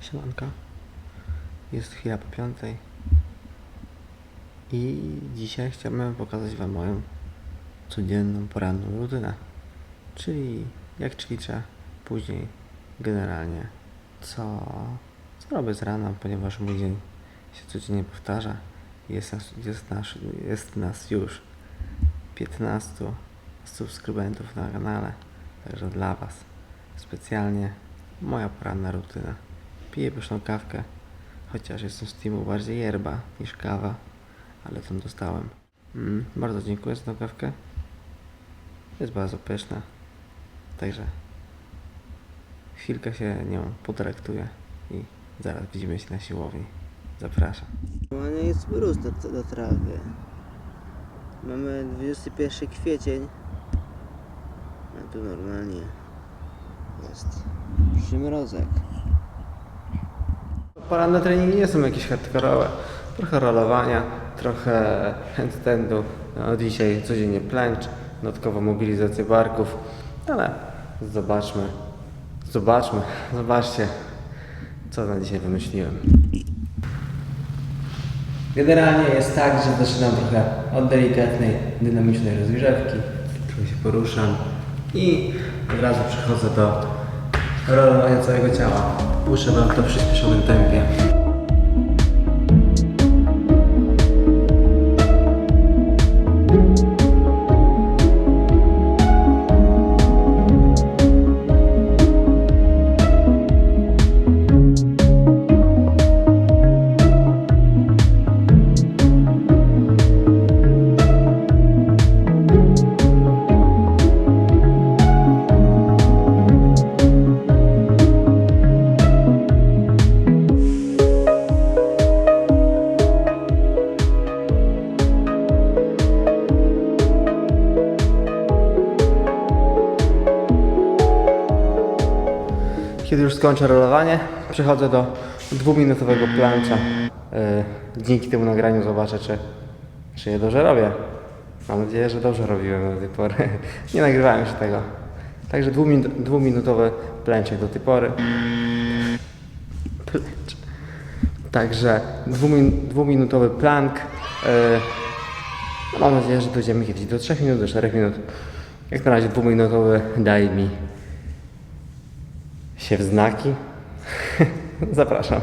Siemanka. Jest chwila po piątej. I dzisiaj chciałbym pokazać Wam moją codzienną poranną rutynę. Czyli jak ćwiczę, później generalnie co, co robię z rana, ponieważ mój dzień się codziennie powtarza. Jest nas, jest nas, jest nas już 15 subskrybentów na kanale. Także dla Was specjalnie moja poranna rutyna. Piję pyszną kawkę, chociaż jestem z teamu bardziej yerba niż kawa, ale tą dostałem. Mm, bardzo dziękuję za tą kawkę. Jest bardzo pyszna. Także chwilkę się nią potraktuję i zaraz widzimy się na siłowni. Zapraszam. Normalnie jest mróz do, do trawy. Mamy 21 kwiecień. A tu normalnie jest przymrozek. Poranne treningi nie są jakieś hardkorowe. Trochę rolowania, trochę handstandu. No, dzisiaj codziennie plęcz, dodatkowo mobilizację barków. Ale zobaczmy, zobaczmy, zobaczcie, co na dzisiaj wymyśliłem. Generalnie jest tak, że zaczynam trochę od delikatnej, dynamicznej rozgrzewki. Trochę się poruszam i od razu przechodzę do rolowania całego ciała. Puszczę Wam w przyspieszonym tempie. Skończę rolowanie, przechodzę do dwuminutowego plancha. Yy, dzięki temu nagraniu zobaczę, czy, czy je dobrze robię. Mam nadzieję, że dobrze robiłem do tej pory. Nie nagrywałem już tego. Także dwumin- dwuminutowy planczek do tej pory. Planch. Także dwumin- dwuminutowy plank. Yy, no mam nadzieję, że dojdziemy kiedyś do 3 minut, do 4 minut. Jak na razie dwuminutowy daje mi się w znaki. Zapraszam.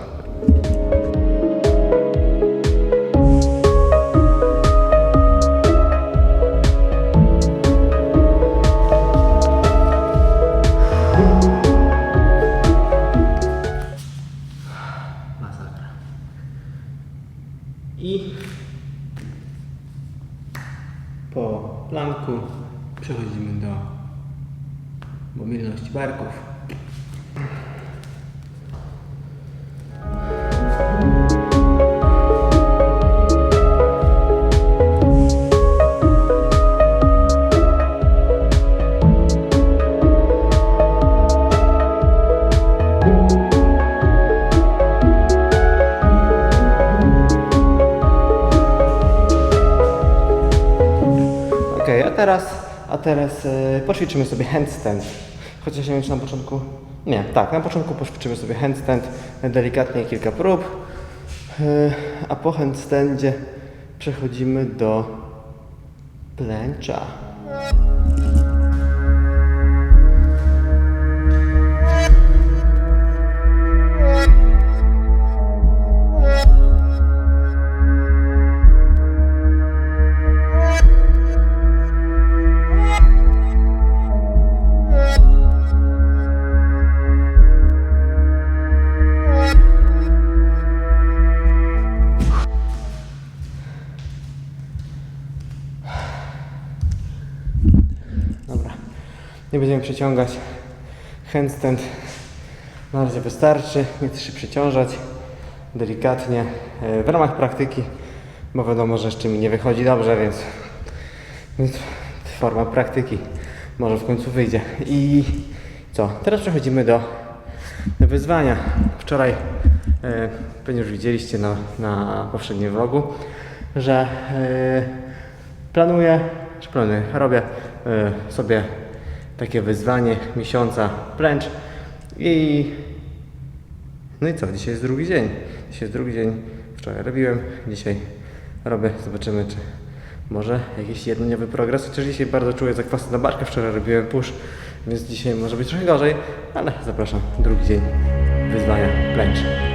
A teraz, a teraz poćwiczymy sobie handstand. Chociaż nie wiem, czy na początku... Nie, tak, na początku poćwiczymy sobie handstand, delikatnie kilka prób, e, a po handstandzie przechodzimy do plęcza. Będziemy przeciągać. Handstand na razie wystarczy, nie chcę się przeciążać. Delikatnie, e, w ramach praktyki, bo wiadomo, że jeszcze mi nie wychodzi dobrze, więc, więc forma praktyki może w końcu wyjdzie. I co? Teraz przechodzimy do wyzwania. Wczoraj e, pewnie już widzieliście na, na poprzednim vlogu, że e, planuję, czy planuję, robię e, sobie takie wyzwanie miesiąca plęcz i No i co? Dzisiaj jest drugi dzień. Dzisiaj jest drugi dzień. Wczoraj robiłem, dzisiaj robię. Zobaczymy, czy może jakiś jednodniowy progres. Chociaż dzisiaj bardzo czuję zakwasy na barkę. Wczoraj robiłem push, więc dzisiaj może być trochę gorzej. Ale zapraszam. Drugi dzień wyzwania plęcz.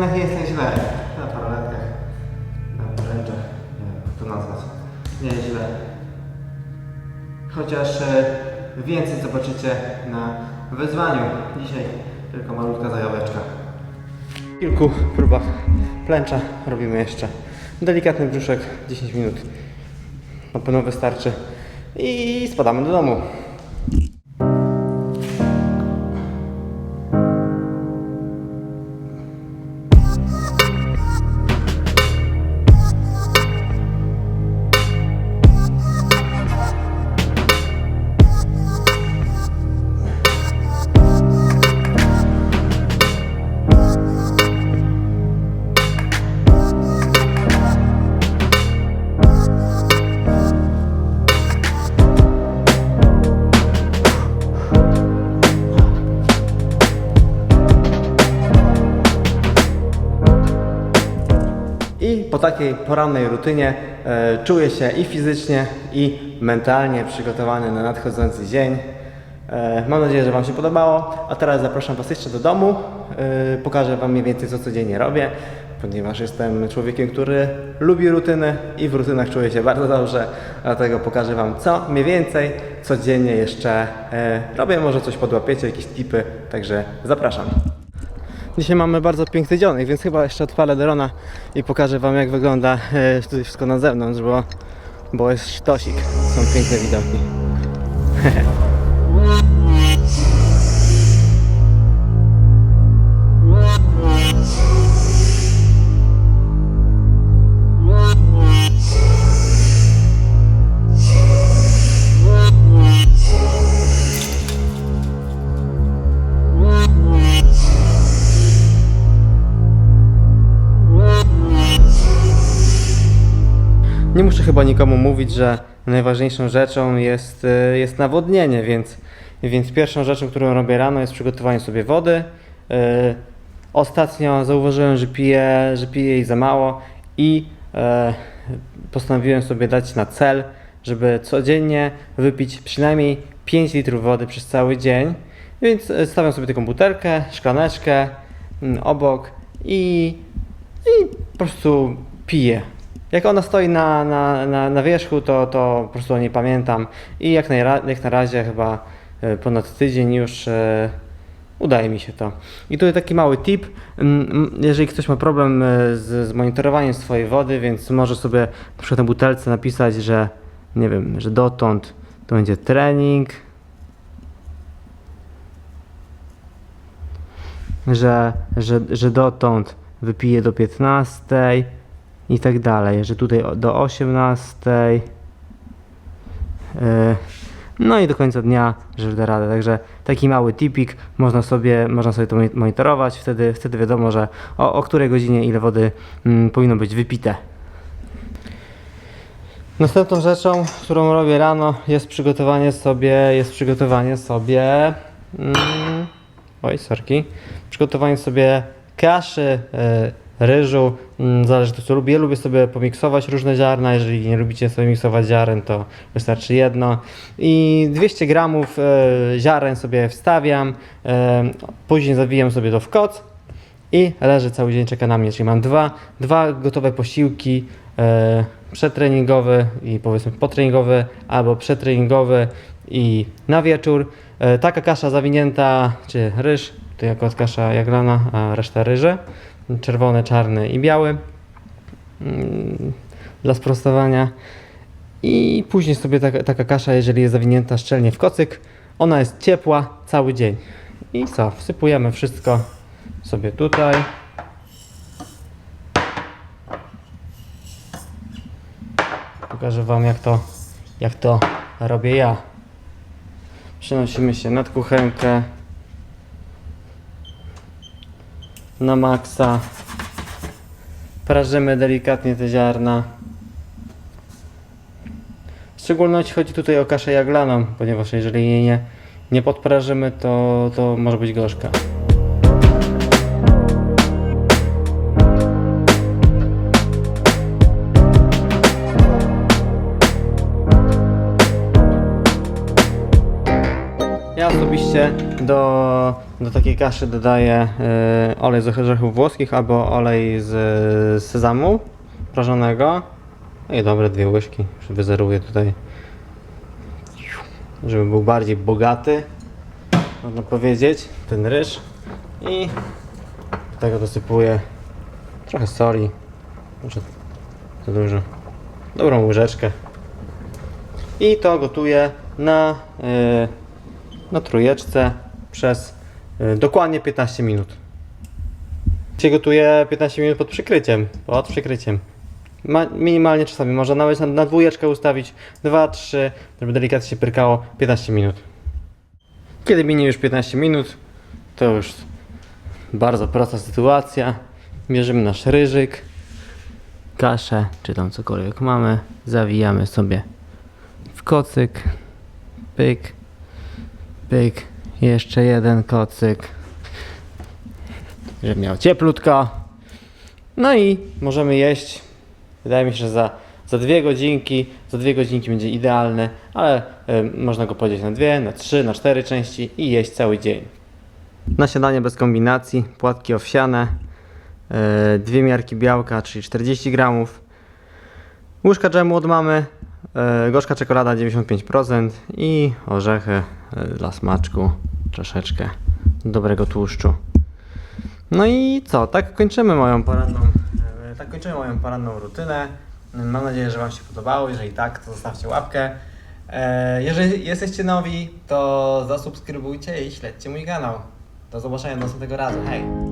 Jednak nie jest tak źle. Na paraletkach, na poręczach, nie wiem jak to nazwać. Nie jest źle. Chociaż e, więcej zobaczycie na wyzwaniu. Dzisiaj tylko malutka zajaweczka. W kilku próbach plęcza robimy jeszcze delikatny brzuszek, 10 minut. Na pewno wystarczy. I spadamy do domu. Takiej porannej rutynie e, czuję się i fizycznie, i mentalnie przygotowany na nadchodzący dzień. E, mam nadzieję, że Wam się podobało. A teraz zapraszam Was jeszcze do domu. E, pokażę Wam mniej więcej, co codziennie robię, ponieważ jestem człowiekiem, który lubi rutyny i w rutynach czuję się bardzo dobrze. Dlatego pokażę Wam, co mniej więcej codziennie jeszcze robię. Może coś podłapiecie, jakieś tipy, także zapraszam. Dzisiaj mamy bardzo piękny dzionek, więc chyba jeszcze odpalę drona i pokażę Wam jak wygląda e, tutaj wszystko na zewnątrz, bo, bo jest sztosik. Są piękne widoki. Nie muszę chyba nikomu mówić, że najważniejszą rzeczą jest, e, jest nawodnienie, więc, więc pierwszą rzeczą, którą robię rano jest przygotowanie sobie wody. E, Ostatnio zauważyłem, że piję, że piję jej za mało i e, postanowiłem sobie dać na cel, żeby codziennie wypić przynajmniej 5 litrów wody przez cały dzień. Więc stawiam sobie taką butelkę, szklaneczkę obok i, i po prostu piję. Jak ona stoi na, na, na, na wierzchu, to, to po prostu o niej pamiętam. I jak, najra, jak na razie chyba e, ponad tydzień już e, udaje mi się to. I tutaj taki mały tip, mm, mm, jeżeli ktoś ma problem e, z, z monitorowaniem swojej wody, więc może sobie na przykład na butelce napisać, że nie wiem, że dotąd to będzie trening, że, że, że dotąd wypiję do 15 i tak dalej, że tutaj do 18. e, No i do końca dnia, że da radę. Także taki mały tipik, można sobie, można sobie to moni- monitorować, wtedy, wtedy wiadomo, że o, o której godzinie ile wody mm, powinno być wypite. Następną rzeczą, którą robię rano jest przygotowanie sobie, jest przygotowanie sobie mm, oj, sorki, przygotowanie sobie kaszy, e, ryżu, mm, zależy to co lubię. Ja lubię sobie pomiksować różne ziarna, jeżeli nie lubicie sobie miksować ziaren, to wystarczy jedno. I 200 gramów e, ziaren sobie wstawiam, e, później zawijam sobie to w koc i leży cały dzień, czeka na mnie, czyli mam dwa, dwa gotowe posiłki, e, przetreningowy i powiedzmy potreningowy, albo przetreningowy i na wieczór. Taka kasza zawinięta, czy ryż, to jako kasza jaglana, a reszta ryży, czerwony, czarny i biały mm, dla sprostowania. I później sobie taka, taka kasza, jeżeli jest zawinięta szczelnie w kocyk, ona jest ciepła cały dzień. I co? Wsypujemy wszystko sobie tutaj. Pokażę Wam, jak to, jak to robię ja. Przenosimy się nad kuchenkę. Na maksa. Prażymy delikatnie te ziarna. W szczególności chodzi tutaj o kaszę jaglaną, ponieważ jeżeli jej nie, nie podprażymy, to, to może być gorzka. Osobiście do, do takiej kaszy dodaję e, olej z orzechów włoskich albo olej z, sezamu prażonego. No i dobre dwie łyżki. Wyzeruję tutaj, żeby był bardziej bogaty, można powiedzieć, ten ryż. I do tego dosypuję trochę soli, może za dużo, dobrą łyżeczkę. I to gotuję na, e, na trójeczce przez e, dokładnie 15 minut. Się gotuje 15 minut pod przykryciem, pod przykryciem. Ma, minimalnie czasami, można nawet na, na dwójeczkę ustawić 2-3, żeby delikatnie się pyrkało 15 minut. Kiedy minie już 15 minut, to już bardzo prosta sytuacja. Bierzemy nasz ryżyk, kaszę, czy tam cokolwiek mamy, zawijamy sobie w kocyk, pyk, pyk, jeszcze jeden kocyk, żeby miał cieplutko. No i możemy jeść. Wydaje mi się, że za, za dwie godzinki, za dwie godzinki będzie idealny, ale y, można go podzielić na dwie, na trzy, na cztery części i jeść cały dzień. Na śniadanie bez kombinacji, płatki owsiane, y, dwie miarki białka, czyli 40 gramów, łyżka dżemu od mamy, y, gorzka czekolada 95% i orzechy dla smaczku, troszeczkę dobrego tłuszczu. No i co? Tak kończymy moją poranną, e, tak kończymy moją poranną rutynę. Mam nadzieję, że Wam się podobało. Jeżeli tak, to zostawcie łapkę. E, Jeżeli jesteście nowi, to zasubskrybujcie i śledźcie mój kanał. Do zobaczenia następnego razu. Hej!